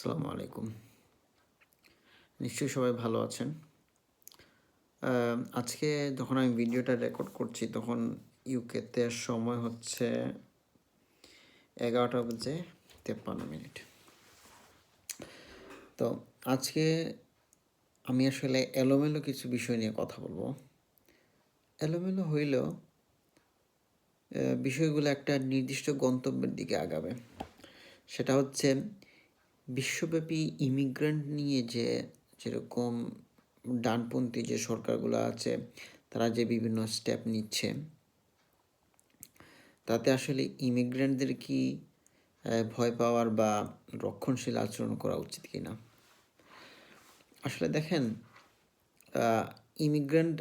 আসসালামু আলাইকুম নিশ্চয়ই সবাই ভালো আছেন। আজকে যখন আমি ভিডিওটা রেকর্ড করছি, তখন ইউকেতে সময় হচ্ছে এগারোটা বাজে তেপ্পান্ন মিনিট। তো আজকে আমি আসলে এলোমেলো কিছু বিষয় নিয়ে কথা বলব। এলোমেলো হইলেও বিষয়গুলো একটা নির্দিষ্ট গন্তব্যের দিকে আগাবে। সেটা হচ্ছে বিশ্বব্যাপী ইমিগ্রেন্ট নিয়ে যে যেরকম ডানপন্থী যে সরকারগুলো আছে, তারা যে বিভিন্ন স্টেপ নিচ্ছে, তাতে আসলে ইমিগ্রেন্টদের কি ভয় পাওয়ার বা রক্ষণশীল আচরণ করা উচিত কি না আসলে দেখেন ইমিগ্রেন্ট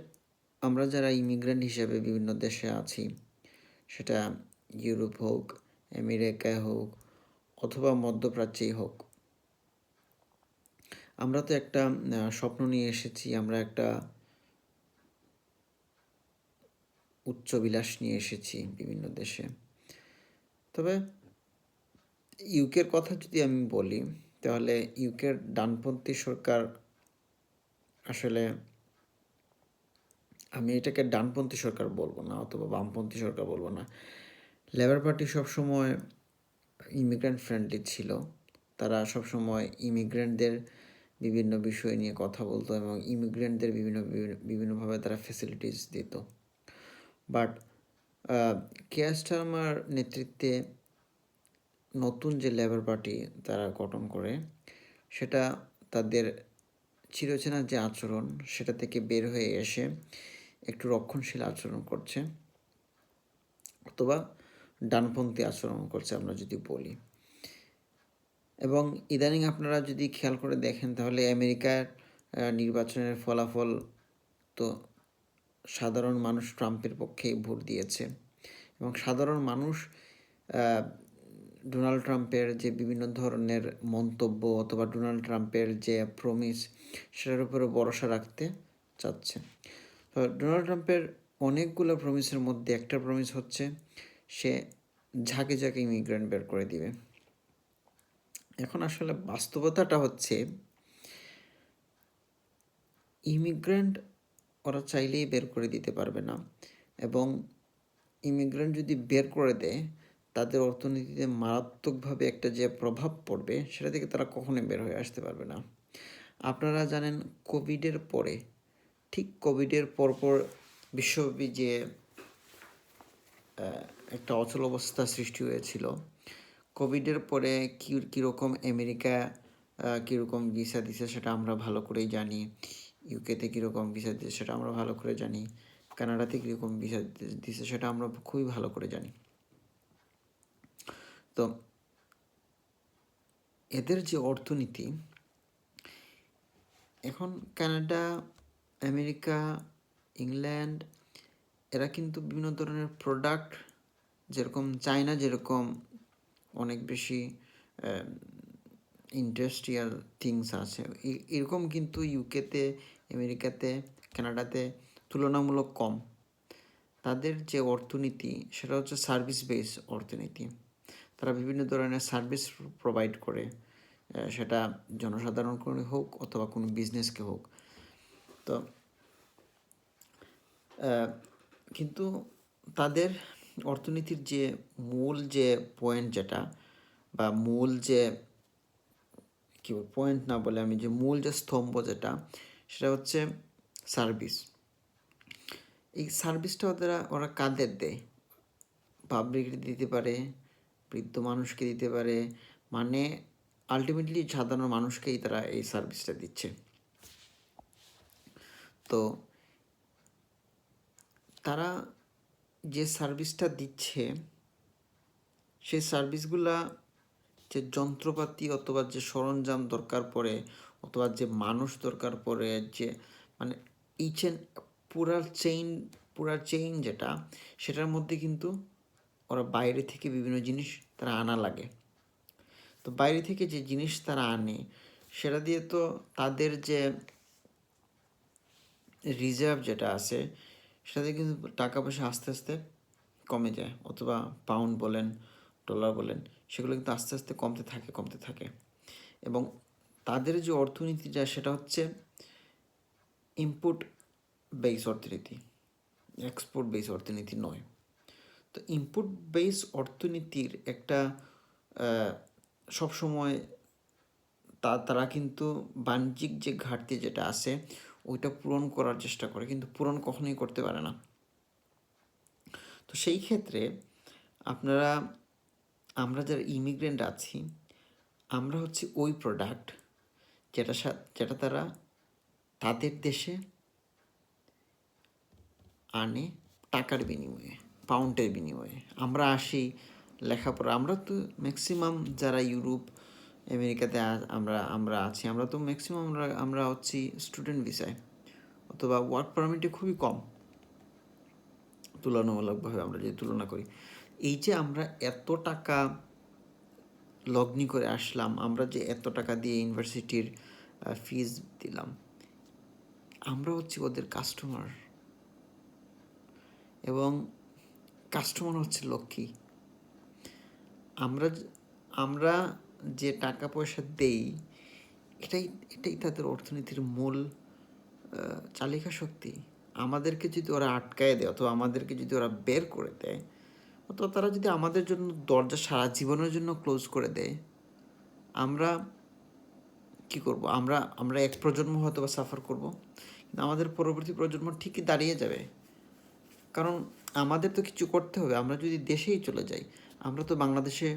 আমরা যারা ইমিগ্রেন্ট হিসেবে বিভিন্ন দেশে আছি, সেটা ইউরোপ হোক, আমেরিকায় হোক, অথবা মধ্যপ্রাচ্যেই হোক আমরা তো একটা স্বপ্ন নিয়ে এসেছি, আমরা একটা উচ্চ বিলাস নিয়ে এসেছি বিভিন্ন দেশে। তবে ইউকের কথা যদি আমি বলি, তাহলে ইউকের ডানপন্থী সরকার আসলে, আমি এটাকে ডানপন্থী সরকার বলব না, অথবা বামপন্থী সরকার বলব না। লেবার পার্টি সবসময় ইমিগ্রেন্ট ফ্রেন্ডলি ছিল। তারা সবসময় ইমিগ্রেন্টদের বিভিন্ন বিষয় নিয়ে কথা বলতো এবং ইমিগ্রেন্টদের বিভিন্ন বিভিন্ন- বিভিন্নভাবে তারা ফেসিলিটিস দিত। বাট কেয়ার স্টারমার নেতৃত্বে নতুন যে লেবার পার্টি তারা গঠন করে, সেটা তাদের চিরচেনা যে আচরণ, সেটা থেকে বের হয়ে এসে একটু রক্ষণশীল আচরণ করছে। অথবা ডানপন্থী আচরণ করছে আমরা যদি বলি। এবং ইদানিং আপনারা যদি খেয়াল করে দেখেন তাহলে আমেরিকার নির্বাচনের ফলাফল তো সাধারণ মানুষ ট্রাম্পের পক্ষেই ভোট দিয়েছে। এবং সাধারণ মানুষ ডোনাল্ড ট্রাম্পের যে বিভিন্ন ধরনের মন্তব্য অথবা ডোনাল্ড ট্রাম্পের যে প্রমিস সেটার উপরে ভরসা রাখতে চাচ্ছে। তো ডোনাল্ড ট্রাম্পের অনেকগুলো প্রমিসের মধ্যে একটা প্রমিস হচ্ছে, সে ঝাঁকে ঝাঁকে ইমিগ্রেন্ট বের করে দিবে। এখন আসলে বাস্তবতাটা হচ্ছে ইমিগ্রেন্ট ওরা চাইলেই বের করে দিতে পারবে না। এবং ইমিগ্রেন্ট যদি বের করে দেয়, তাদের অর্থনীতিতে মারাত্মকভাবে একটা যে প্রভাব পড়বে, সেটা থেকে তারা কখনোই বের হয়ে আসতে পারবে না। আপনারা জানেন, কোভিডের পরে, ঠিক কোভিডের পরপর বিশ্বব্যাপী যে একটা অচল অবস্থা সৃষ্টি হয়েছিল কোভিডের পরে কী, কীরকম আমেরিকা কীরকম ভিসা দিছে সেটা আমরা ভালো করেই জানি। ইউকেতে কীরকম ভিসা দিছে সেটা আমরা ভালো করে জানি। কানাডাতে কীরকম ভিসা দিছে সেটা আমরা খুবই ভালো করে জানি। তো এদের যে অর্থনীতি, এখন কানাডা, আমেরিকা, ইংল্যান্ড, এরা কিন্তু বিভিন্ন ধরনের প্রোডাক্ট যেরকম চায়না যেরকম অনেক বেশি ইন্ডাস্ট্রিয়াল থিংস আছে। এরকম কিন্তু ইউকেতে আমেরিকাতে, কানাডাতে তুলনামূলক কম। তাদের যে অর্থনীতি, সেটা হচ্ছে সার্ভিস বেস অর্থনীতি। তারা বিভিন্ন ধরনের সার্ভিস প্রোভাইড করে। সেটা জনসাধারণকে হোক অথবা কোনো বিজনেসকে হোক। তো কিন্তু তাদের অর্থনীতির যে মূল যে পয়েন্ট যেটা বা মূল যে কি পয়েন্ট না বলে আমি যে মূল যে স্তম্ভ যেটা, সেটা হচ্ছে সার্ভিস এই সার্ভিসটা ওরা ওরা কাদের দেয়? পাবলিককে দিতে পারে, বৃদ্ধ মানুষকে দিতে পারে মানে আলটিমেটলি সাধারণ মানুষকেই তারা এই সার্ভিসটা দিচ্ছে। তো তারা যে সার্ভিসটা দিচ্ছে সেই সার্ভিসগুলা যে যন্ত্রপাতি অথবা যে সরঞ্জাম দরকার পড়ে, অথবা যে মানুষ দরকার পড়ে, যে মানে ইচ অ্যান্ড পুরা চেইন পুরার চেইন যেটা, সেটার মধ্যে কিন্তু ওরা বাইরে থেকে বিভিন্ন জিনিস তারা আনা লাগে। তো বাইরে থেকে যে জিনিস তারা আনে, সেটা দিয়ে তো তাদের যে রিজার্ভ যেটা আছে সেটাতে কিন্তু টাকা পয়সা আস্তে আস্তে কমে যায়। অথবা পাউন্ড বলেন ডলার বলেন, সেগুলো কিন্তু আস্তে আস্তে কমতে থাকে কমতে থাকে। এবং তাদের যে অর্থনীতিটা সেটা হচ্ছে ইনপুট বেস অর্থনীতি। এক্সপোর্ট বেস অর্থনীতি নয়। তো ইনপুট বেস অর্থনীতির একটা সবসময় তা, তারা কিন্তু বাণিজ্যিক যে ঘাটতি যেটা আছে ওইটা পূরণ করার চেষ্টা করে, কিন্তু পূরণ কখনোই করতে পারে না। তো সেই ক্ষেত্রে আপনারা, আমরা যারা ইমিগ্রেন্ট আছি, আমরা হচ্ছে ওই প্রোডাক্ট যেটা যেটা তারা তাদের দেশে আনে টাকার বিনিময়ে পাউন্ডের বিনিময়ে। আমরা আসি লেখাপড়া, আমরা তো ম্যাক্সিমাম যারা ইউরোপ আমেরিকাতে আমরা আমরা আছি। আমরা তো ম্যাক্সিমাম আমরা আমরা হচ্ছি স্টুডেন্ট ভিসায় অথবা ওয়ার্ক পারমিটে খুবই কম। তুলনামূলকভাবে আমরা যদি তুলনা করি। এই যে আমরা এত টাকা লগ্নি করে আসলাম, আমরা যে এত টাকা দিয়ে ইউনিভার্সিটির ফিজ দিলাম, আমরা হচ্ছি ওদের কাস্টমার এবং কাস্টমার হচ্ছে লক্ষ্মী। আমরা আমরা যে টাকা পয়সা দেই, এটাই এটাই তাদের অর্থনীতির মূল চালিকা শক্তি। আমাদেরকে যদি ওরা আটকায় দেয় অথবা আমাদেরকে যদি ওরা বের করে দেয়, অথবা তারা যদি আমাদের জন্য দরজা সারা জীবনের জন্য ক্লোজ করে দেয়, আমরা কি করব? আমরা আমরা এক প্রজন্ম হয়তো বা সাফার করব, কিন্তু আমাদের পরবর্তী প্রজন্ম ঠিকই দাঁড়িয়ে যাবে। কারণ আমাদের তো কিছু করতে হবে, আমরা যদি দেশেই চলে যাই, আমরা তো বাংলাদেশে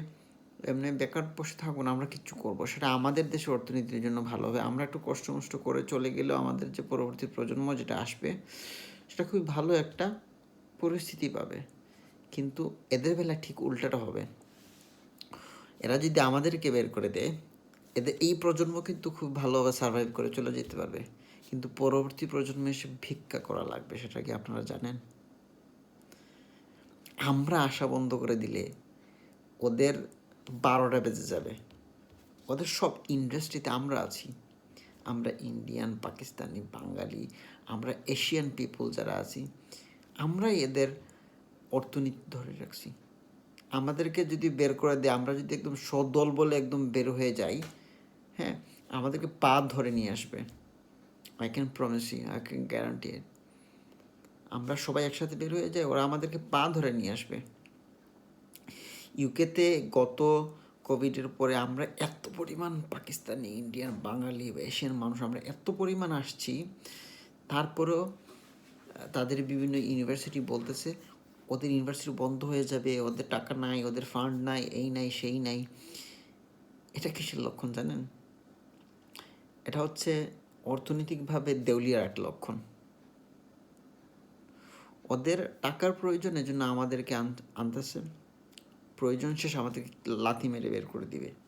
এমনি বেকার বসে থাকব না, আমরা কিছু করব। সেটা আমাদের দেশের অর্থনীতির জন্য ভালো হবে। আমরা একটু কষ্ট মষ্ট করে চলে গেলেও আমাদের যে পরবর্তী প্রজন্ম যেটা আসবে, সেটা খুবই ভালো একটা পরিস্থিতি পাবে। কিন্তু এদের বেলা ঠিক উল্টাটা হবে। এরা যদি আমাদেরকে বের করে দেয়, এদের এই প্রজন্ম কিন্তু খুব ভালোভাবে সার্ভাইভ করে চলে যেতে পারবে। কিন্তু পরবর্তী প্রজন্মে এসে ভিক্ষা করা লাগবে, সেটা কি আপনারা জানেন? আমরা আশা বন্ধ করে দিলে ওদের বারোটা বেজে যাবে। ওদের সব ইন্ডাস্ট্রিতে আমরা আছি। আমরা ইন্ডিয়ান পাকিস্তানি বাঙালি আমরা এশিয়ান পিপল যারা আছি, আমরাই এদের অর্থনীতি ধরে রাখছি। আমাদেরকে যদি বের করে দেয়, আমরা যদি একদম সদল বলে একদম বের হয়ে যাই হ্যাঁ আমাদেরকে পা ধরে নিয়ে আসবে। I can promise you I can guarantee আমরা সবাই একসাথে বের হয়ে যাই, ওরা আমাদেরকে পা ধরে নিয়ে আসবে। ইউকেতে গত কোভিডের পরে আমরা এত পরিমাণ পাকিস্তানি ইন্ডিয়ান বাঙালি এশিয়ান মানুষ আমরা এত পরিমাণ আসছি। তারপরেও তাদের বিভিন্ন ইউনিভার্সিটি বলতেছে, ওদের ইউনিভার্সিটি বন্ধ হয়ে যাবে, ওদের টাকা নাই, ওদের ফান্ড নাই, এই নাই, সেই নাই। এটা কিসের লক্ষণ জানেন? এটা হচ্ছে অর্থনৈতিকভাবে দেউলিয়ার একটা লক্ষণ। ওদের টাকার প্রয়োজনের জন্য আমাদেরকে আন- আনতেছে। প্রয়োজন শেষ আমাদেরকে লাথি মেরে বের করে দিবে।